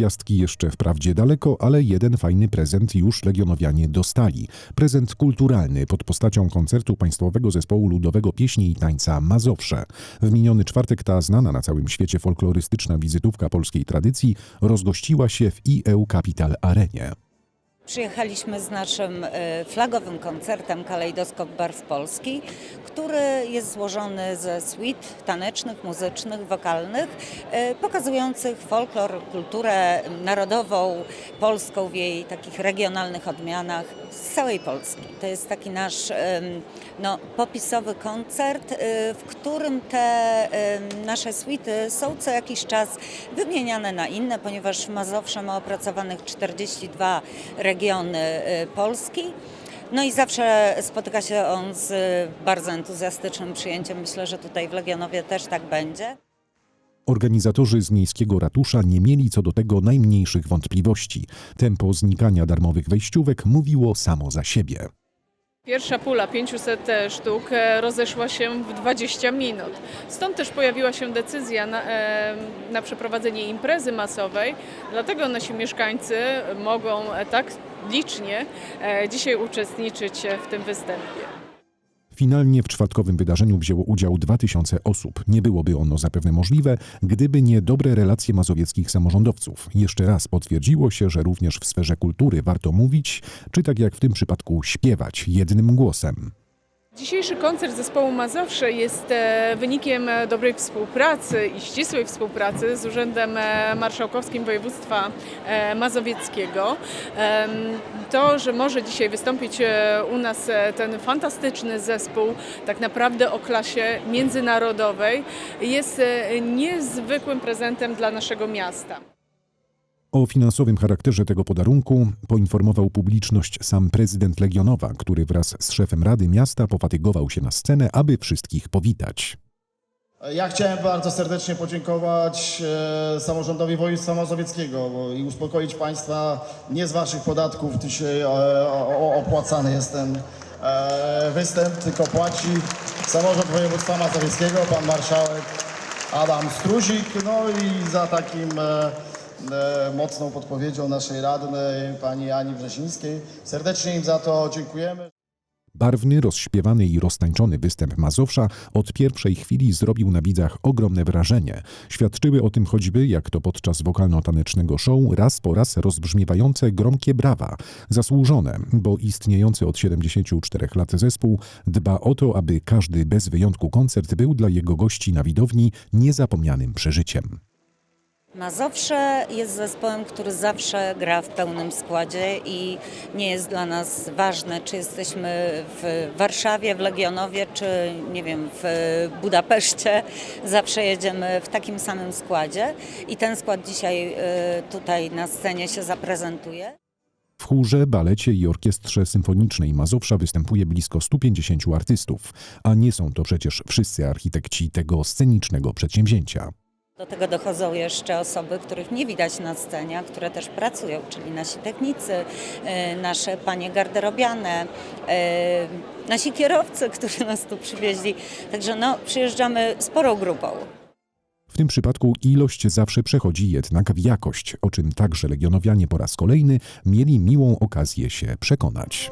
gwiazdki jeszcze wprawdzie daleko, ale jeden fajny prezent już legionowianie dostali. Prezent kulturalny pod postacią koncertu Państwowego Zespołu Ludowego Pieśni i Tańca Mazowsze. W miniony czwartek ta znana na całym świecie folklorystyczna wizytówka polskiej tradycji rozgościła się w IEU Capital Arenie. Przyjechaliśmy z naszym e, flagowym koncertem Kalejdoskop Barw Polski, który jest złożony ze suite tanecznych, muzycznych, wokalnych, e, pokazujących folklor, kulturę narodową, polską w jej takich regionalnych odmianach z całej Polski. To jest taki nasz no, popisowy koncert, e, w którym te nasze suity są co jakiś czas wymieniane na inne, ponieważ Mazowsze ma opracowanych 42 regiony e, Polski. No i zawsze spotyka się on z bardzo entuzjastycznym przyjęciem. Myślę, że tutaj w Legionowie też tak będzie. Organizatorzy z miejskiego ratusza nie mieli co do tego najmniejszych wątpliwości. Tempo znikania darmowych wejściówek mówiło samo za siebie. Pierwsza pula 500 sztuk e, rozeszła się w 20 minut. Stąd też pojawiła się decyzja na, e, na przeprowadzenie imprezy masowej, dlatego nasi mieszkańcy mogą e, tak licznie e, dzisiaj uczestniczyć w tym występie. Finalnie w czwartkowym wydarzeniu wzięło udział 2000 osób. Nie byłoby ono zapewne możliwe, gdyby nie dobre relacje mazowieckich samorządowców. Jeszcze raz potwierdziło się, że również w sferze kultury warto mówić, czy tak jak w tym przypadku śpiewać jednym głosem. Dzisiejszy koncert zespołu Mazowsze jest e, wynikiem e, dobrej współpracy i ścisłej współpracy z Urzędem e, Marszałkowskim Województwa Mazowieckiego. To, że może dzisiaj wystąpić u nas ten fantastyczny zespół, tak naprawdę o klasie międzynarodowej, jest niezwykłym prezentem dla naszego miasta. O finansowym charakterze tego podarunku poinformował publiczność sam prezydent Legionowa, który wraz z szefem Rady Miasta pofatygował się na scenę, aby wszystkich powitać. Ja chciałem bardzo serdecznie podziękować e, samorządowi województwa mazowieckiego bo, i uspokoić Państwa. Nie z Waszych podatków dzisiaj e, o, opłacany jest ten e, występ, tylko płaci samorząd województwa mazowieckiego, Pan Marszałek Adam Struzik. No i za takim e, mocną podpowiedzią naszej radnej, Pani Ani Wrzesińskiej. Serdecznie im za to dziękujemy. Barwny, rozśpiewany i roztańczony występ Mazowsza od pierwszej chwili zrobił na widzach ogromne wrażenie. Świadczyły o tym choćby, jak to podczas wokalno-tanecznego show, raz po raz rozbrzmiewające gromkie brawa. Zasłużone, bo istniejący od 74 lat zespół dba o to, aby każdy bez wyjątku koncert był dla jego gości na widowni niezapomnianym przeżyciem. Mazowsze jest zespołem, który zawsze gra w pełnym składzie i nie jest dla nas ważne, czy jesteśmy w Warszawie, w Legionowie, czy nie wiem, w Budapeszcie. Zawsze jedziemy w takim samym składzie i ten skład dzisiaj y, tutaj na scenie się zaprezentuje. W chórze, balecie i orkiestrze symfonicznej Mazowsza występuje blisko 150 artystów, a nie są to przecież wszyscy architekci tego scenicznego przedsięwzięcia. Do tego dochodzą jeszcze osoby, których nie widać na scenie, a które też pracują, czyli nasi technicy, e, nasze panie garderobiane, e, nasi kierowcy, którzy nas tu przywieźli. Także no, przyjeżdżamy sporą grupą. W tym przypadku ilość zawsze przechodzi jednak w jakość, o czym także legionowianie po raz kolejny mieli miłą okazję się przekonać.